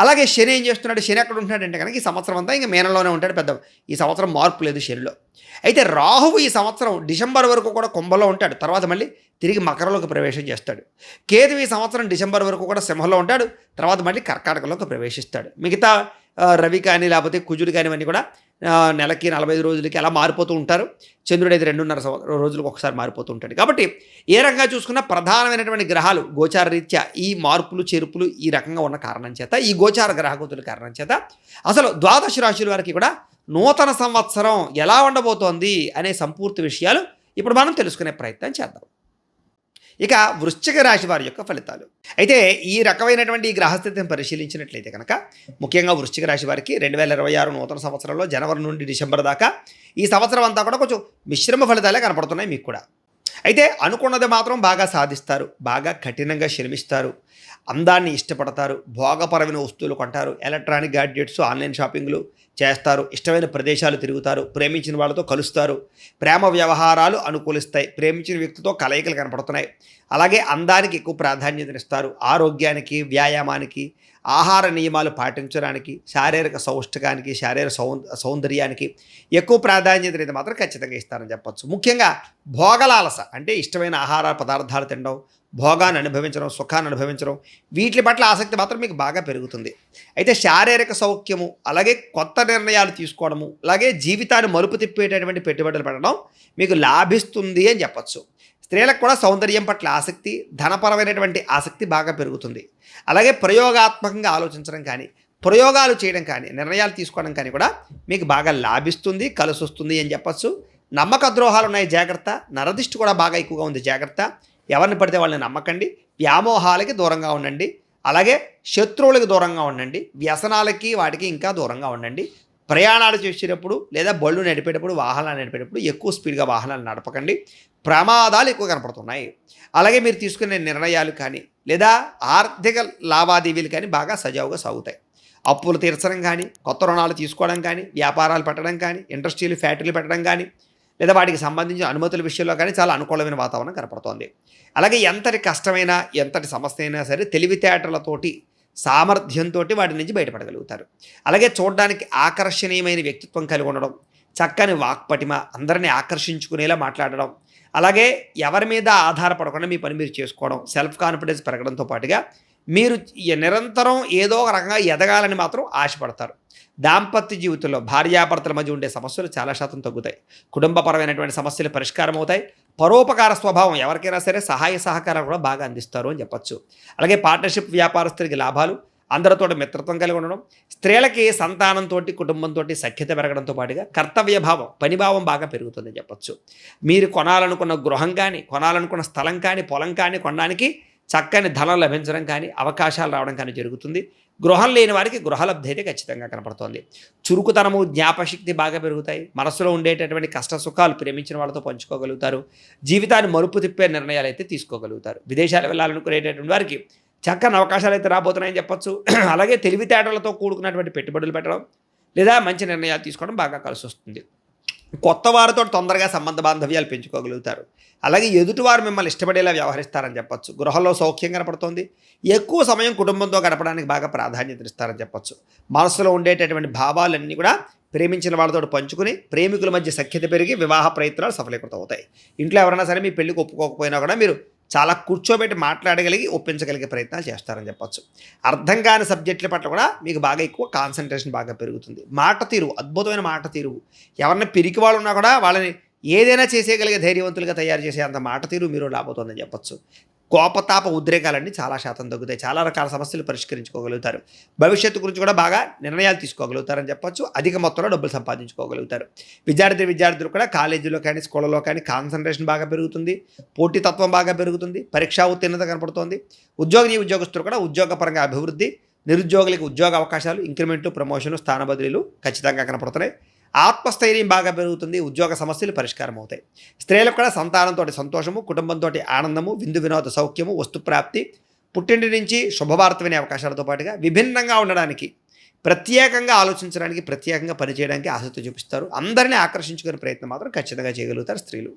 అలాగే శని ఏం చేస్తున్నాడు? శని ఎక్కడ ఉంటున్నాడంటే కనుక ఈ సంవత్సరం అంతా ఇంకా మేనలోనే ఉంటాడు పెద్ద ఈ సంవత్సరం మార్పు లేదు శనిలో. అయితే రాహువు ఈ సంవత్సరం డిసెంబర్ వరకు కూడా కుంభలో ఉంటాడు. తర్వాత మళ్ళీ తిరిగి మకరంలోకి ప్రవేశం చేస్తాడు. కేతు ఈ సంవత్సరం డిసెంబర్ వరకు కూడా సింహంలో ఉంటాడు. తర్వాత మళ్ళీ కర్కాటకలోకి ప్రవేశిస్తాడు. మిగతా రవి కానీ లేకపోతే కుజుడు కానీ ఇవన్నీ కూడా నెలకి నలభై ఐదు రోజులకి అలా మారిపోతూ ఉంటారు. చంద్రుడు అయితే రెండున్నర రోజులకు ఒకసారి మారిపోతూ ఉంటాడు. కాబట్టి ఏ రకంగా చూసుకున్నా ప్రధానమైనటువంటి గ్రహాలు గోచార రీత్యా ఈ మార్పులు చేర్పులు ఈ రకంగా ఉన్న కారణం చేత ఈ గోచార గ్రహగతుల కారణం చేత అసలు ద్వాదశ రాశుల వారికి కూడా నూతన సంవత్సరం ఎలా ఉండబోతోంది అనే సంపూర్తి విషయాలు ఇప్పుడు మనం తెలుసుకునే ప్రయత్నం చేద్దాం. ఇక వృశ్చిక రాశి వారి యొక్క ఫలితాలు. అయితే ఈ రకమైనటువంటి ఈ గ్రహస్థితిని పరిశీలించినట్లయితే కనుక ముఖ్యంగా వృశ్చిక రాశి వారికి రెండు వేల ఇరవై ఆరు నూతన సంవత్సరంలో జనవరి నుండి డిసెంబర్ దాకా ఈ సంవత్సరం అంతా కూడా కొంచెం మిశ్రమ ఫలితాలే కనపడుతున్నాయి మీకు కూడా. అయితే అనుకున్నది మాత్రం బాగా సాధిస్తారు బాగా కఠినంగా శ్రమిస్తారు. అందాన్ని ఇష్టపడతారు భోగపరమైన వస్తువులు కొంటారు ఎలక్ట్రానిక్ గ్యాడ్జెట్స్ ఆన్లైన్ షాపింగ్లు చేస్తారు ఇష్టమైన ప్రదేశాలు తిరుగుతారు ప్రేమించిన వాళ్ళతో కలుస్తారు. ప్రేమ వ్యవహారాలు అనుకూలిస్తాయి ప్రేమించిన వ్యక్తితో కలయికలు కనపడుతున్నాయి. అలాగే అందానికి ఎక్కువ ప్రాధాన్యతనిస్తారు. ఆరోగ్యానికి వ్యాయామానికి ఆహార నియమాలు పాటించడానికి శారీరక సౌష్ఠకానికి శారీరక సౌ సౌందర్యానికి ఎక్కువ ప్రాధాన్యత అనేది మాత్రం ఖచ్చితంగా ఇస్తారని చెప్పచ్చు. ముఖ్యంగా భోగలాలస అంటే ఇష్టమైన ఆహార పదార్థాలు తినడం భోగాన్ని అనుభవించడం సుఖాన్ని అనుభవించడం వీటి పట్ల ఆసక్తి మాత్రం మీకు బాగా పెరుగుతుంది. అయితే శారీరక సౌఖ్యము అలాగే కొత్త నిర్ణయాలు తీసుకోవడము అలాగే జీవితాన్ని మలుపు తిప్పేటటువంటి పెట్టుబడులు పెట్టడం మీకు లాభిస్తుంది అని చెప్పచ్చు. స్త్రీలకు కూడా సౌందర్యం పట్ల ఆసక్తి ధనపరమైనటువంటి ఆసక్తి బాగా పెరుగుతుంది. అలాగే ప్రయోగాత్మకంగా ఆలోచించడం కానీ ప్రయోగాలు చేయడం కానీ నిర్ణయాలు తీసుకోవడం కానీ కూడా మీకు బాగా లాభిస్తుంది కలిసి వస్తుంది అని చెప్పచ్చు. నమ్మక ద్రోహాలు ఉన్నాయి జాగ్రత్త. నరదిష్టి కూడా బాగా ఎక్కువగా ఉంది జాగ్రత్త. ఎవరిని పడితే వాళ్ళని నమ్మకండి వ్యామోహాలకి దూరంగా ఉండండి అలాగే శత్రువులకు దూరంగా ఉండండి వ్యసనాలకి వాటికి ఇంకా దూరంగా ఉండండి. ప్రయాణాలు చేసేటప్పుడు లేదా బళ్ళు నడిపేటప్పుడు వాహనాలు నడిపేటప్పుడు ఎక్కువ స్పీడ్గా వాహనాలు నడపకండి. ప్రమాదాలు ఎక్కువ కనపడుతున్నాయి. అలాగే మీరు తీసుకునే నిర్ణయాలు కానీ లేదా ఆర్థిక లావాదేవీలు కానీ బాగా సజావుగా సాగుతాయి. అప్పులు తీర్చడం కానీ కొత్త రుణాలు తీసుకోవడం కానీ వ్యాపారాలు పెట్టడం కానీ ఇండస్ట్రీలు ఫ్యాక్టరీలు పెట్టడం కానీ లేదా వాటికి సంబంధించిన అనుమతుల విషయంలో కానీ చాలా అనుకూలమైన వాతావరణం కనపడుతోంది. అలాగే ఎంతటి కష్టమైన ఎంతటి సమస్య అయినా సరే తెలివితేటలతోటి సామర్థ్యంతో వాటి నుంచి బయటపడగలుగుతారు. అలాగే చూడడానికి ఆకర్షణీయమైన వ్యక్తిత్వం కలిగి ఉండడం చక్కని వాక్పటిమ అందరినీ ఆకర్షించుకునేలా మాట్లాడడం అలాగే ఎవరి మీద ఆధారపడకుండా మీ పని మీరు చేసుకోవడం సెల్ఫ్ కాన్ఫిడెన్స్ పెరగడంతో పాటుగా మీరు ఈ నిరంతరం ఏదో ఒక రకంగా ఎదగాలని మాత్రం ఆశపడతారు. దాంపత్య జీవితంలో భార్యాభర్తల మధ్య ఉండే సమస్యలు చాలా శాతం తగ్గుతాయి. కుటుంబపరమైనటువంటి సమస్యలు పరిష్కారం అవుతాయి. పరోపకార స్వభావం ఎవరికైనా సరే సహాయ సహకారాలు కూడా బాగా అందిస్తారు అని చెప్పచ్చు. అలాగే పార్ట్నర్షిప్ వ్యాపారస్తులకి లాభాలు అందరితో మిత్రత్వం కలిగి ఉండడం స్త్రీలకి సంతానంతో కుటుంబంతో సఖ్యత పెరగడంతో పాటుగా కర్తవ్య భావం పనిభావం బాగా పెరుగుతుందని చెప్పచ్చు. మీరు కొనాలనుకున్న గృహం కానీ కొనాలనుకున్న స్థలం కానీ పొలం కానీ కొనడానికి చక్కని ధనం లభించడం కానీ అవకాశాలు రావడం కానీ జరుగుతుంది. గృహం లేని వారికి గృహలబ్ధి అయితే ఖచ్చితంగా కనపడుతోంది. చురుకుతనము జ్ఞాపశక్తి బాగా పెరుగుతాయి. మనసులో ఉండేటటువంటి కష్ట సుఖాలు ప్రేమించిన వాళ్ళతో పంచుకోగలుగుతారు. జీవితాన్ని మలుపు తిప్పే నిర్ణయాలు అయితే తీసుకోగలుగుతారు. విదేశాలు వెళ్ళాలనుకునేటటువంటి వారికి చక్కని అవకాశాలు అయితే రాబోతున్నాయని చెప్పొచ్చు. అలాగే తెలివితేటలతో కూడుకున్నటువంటి పెట్టుబడులు పెట్టడం లేదా మంచి నిర్ణయాలు తీసుకోవడం బాగా కలిసి వస్తుంది కొత్త వారితో తొందరగా సంబంధ బాంధవ్యాలు పెంచుకోగలుగుతారు. అలాగే ఎదుటివారు మిమ్మల్ని ఇష్టపడేలా వ్యవహరిస్తారని చెప్పొచ్చు. గృహంలో సౌఖ్యం కనపడుతోంది. ఎక్కువ సమయం కుటుంబంతో గడపడానికి బాగా ప్రాధాన్యత ఇస్తారని చెప్పొచ్చు. మనసులో ఉండేటటువంటి భావాలన్నీ కూడా ప్రేమించిన వాళ్ళతో పంచుకుని ప్రేమికుల మధ్య సఖ్యత పెరిగి వివాహ ప్రయత్నాలు సఫలీకృతం అవుతాయి ఇంట్లో ఎవరైనా సరే మీ పెళ్ళికి ఒప్పుకోకపోయినా కూడా మీరు చాలా కూర్చోబెట్టి మాట్లాడగలిగి ఒప్పించగలిగే ప్రయత్నాలు చేస్తారని చెప్పొచ్చు. అర్థం కాని సబ్జెక్టుల పట్ల కూడా మీకు బాగా ఎక్కువ కాన్సన్ట్రేషన్ బాగా పెరుగుతుంది. మాట తీరు అద్భుతమైన మాట తీరు ఎవరిని పిరికి వాళ్ళు ఉన్నా కూడా వాళ్ళని ఏదైనా చేసేయగలిగే ధైర్యవంతులుగా తయారు చేసే అంత మాట తీరు మీరు రాబోతుందని చెప్పొచ్చు. కోపతాప ఉద్రేకాలన్నీ చాలా శాతం తగ్గుతాయి. చాలా రకాల సమస్యలు పరిష్కరించుకోగలుగుతారు. భవిష్యత్తు గురించి కూడా బాగా నిర్ణయాలు తీసుకోగలుగుతారని చెప్పొచ్చు. అధిక మొత్తంలో డబ్బులు సంపాదించుకోగలుగుతారు. విద్యార్థి విద్యార్థులు కూడా కాలేజీలో కానీ స్కూళ్ళలో కానీ కాన్సన్ట్రేషన్ బాగా పెరుగుతుంది. పోటీతత్వం బాగా పెరుగుతుంది. పరీక్షా ఉత్తీర్ణత కనపడుతోంది. ఉద్యోగిని ఉద్యోగస్తులు కూడా ఉద్యోగపరంగా అభివృద్ధి నిరుద్యోగులకు ఉద్యోగ అవకాశాలు ఇంక్రిమెంట్లు ప్రమోషన్లు స్థాన బదిలీలు ఖచ్చితంగా కనపడుతున్నాయి. ఆత్మస్థైర్యం బాగా పెరుగుతుంది ఉద్యోగ సమస్యలు పరిష్కారం అవుతాయి స్త్రీలకు కూడా సంతానంతో సంతోషము కుటుంబంతో ఆనందము విందు వినోద సౌఖ్యము వస్తుప్రాప్తి పుట్టింటి నుంచి శుభవార్త వినే అవకాశాలతో పాటుగా విభిన్నంగా ఉండడానికి ప్రత్యేకంగా ఆలోచించడానికి ప్రత్యేకంగా పనిచేయడానికి ఆసక్తి చూపిస్తారు. అందరినీ ఆకర్షించుకునే ప్రయత్నం మాత్రం ఖచ్చితంగా చేయగలుగుతారు స్త్రీలు.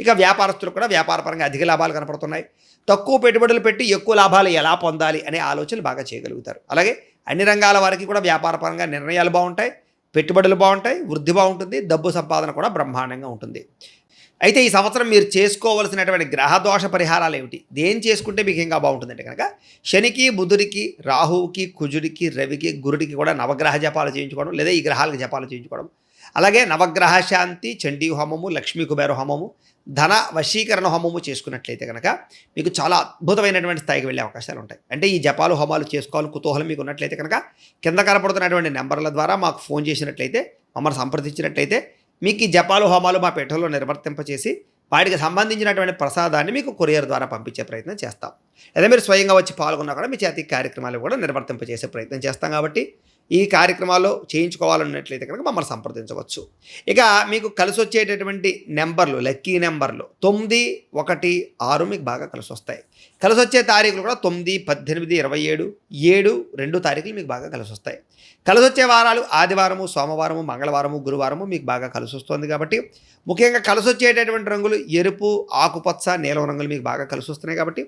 ఇక వ్యాపారస్తులు కూడా వ్యాపారపరంగా అధిక లాభాలు కనపడుతున్నాయి. తక్కువ పెట్టుబడులు పెట్టి ఎక్కువ లాభాలు ఎలా పొందాలి అనే ఆలోచనలు బాగా చేయగలుగుతారు. అలాగే అన్ని రంగాల వారికి కూడా వ్యాపారపరంగా నిర్ణయాలు బాగుంటాయి. పెట్టుబడులు బాగుంటాయి వృద్ధి బాగుంటుంది డబ్బు సంపాదన కూడా బ్రహ్మాండంగా ఉంటుంది. అయితే ఈ సంవత్సరం మీరు చేసుకోవలసినటువంటి గ్రహదోష పరిహారాలు ఏమిటి? దేని చేసుకుంటే మీకు ఇంకా బాగుంటుందంటే కనుక శనికి బుధుడికి రాహువుకి కుజుడికి రవికి గురుడికి కూడా నవగ్రహ జపాలు చేయించుకోవడం లేదా ఈ గ్రహాలకు జపాలు చేయించుకోవడం. అలాగే నవగ్రహ శాంతి చండీ హోమము లక్ష్మీ కుబేర హోమము ధన వశీకరణ హోమము చేసుకున్నట్లయితే కనుక మీకు చాలా అద్భుతమైనటువంటి స్థాయికి వెళ్ళే అవకాశాలు ఉంటాయి. అంటే ఈ జపాలు హోమాలు చేసుకోవాలని కుతూహలం మీకు ఉన్నట్లయితే కనుక కింద కనపడుతున్నటువంటి నెంబర్ల ద్వారా మాకు ఫోన్ చేసినట్లయితే మమ్మల్ని సంప్రదించినట్లయితే మీకు ఈ జపాలు హోమాలు మా పీఠంలో నిర్వర్తింపచేసి వాటికి సంబంధించినటువంటి ప్రసాదాన్ని మీకు కొరియర్ ద్వారా పంపించే ప్రయత్నం చేస్తాం. లేదా మీరు స్వయంగా వచ్చి పాల్గొన్నా కూడా మీ చేతి కార్యక్రమాలు కూడా నిర్వర్తింపచేసే ప్రయత్నం చేస్తాం కాబట్టి ఈ కార్యక్రమాల్లో చేయించుకోవాలన్నట్లయితే కనుక మమ్మల్ని సంప్రదించవచ్చు. ఇక మీకు కలిసి వచ్చేటటువంటి నెంబర్లు లక్కీ నెంబర్లు తొమ్మిది ఒకటి ఆరు మీకు బాగా కలిసి వస్తాయి కలిసి వచ్చే తారీఖులు కూడా తొమ్మిది పద్దెనిమిది ఇరవై ఏడు ఏడు రెండు తారీఖులు మీకు బాగా కలిసి వస్తాయి కలిసి వచ్చే వారాలు ఆదివారము సోమవారము మంగళవారము గురువారము మీకు బాగా కలిసి వస్తుంది కాబట్టి ముఖ్యంగా కలిసి వచ్చేటటువంటి రంగులు ఎరుపు ఆకుపచ్చ నీలం రంగులు మీకు బాగా కలిసి వస్తున్నాయి కాబట్టి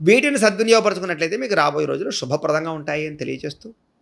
వీటిని సద్వినియోగపరచుకున్నట్లయితే మీకు రాబోయే రోజులు శుభప్రదంగా ఉంటాయి అని తెలియజేస్తూ